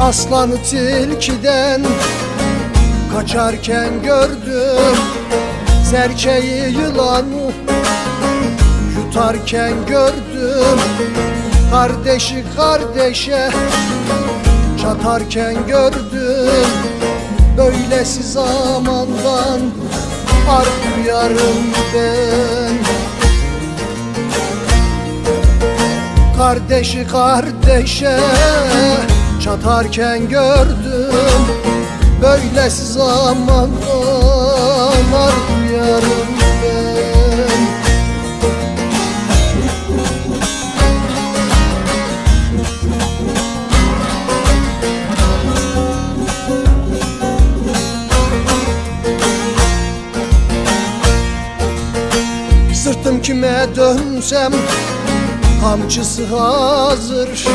Aslanı tilkiden Kaçarken gördüm Serçeyi yılanı. Yutarken gördüm Kardeşi kardeşe. Çatarken gördüm Böylesi zamandan Ar duyarım ben. Kardeşi kardeşe çatarken gördüm Böylesi zamandan ar duyarım ben. Sırtım kime dönsem Kamçısı hazır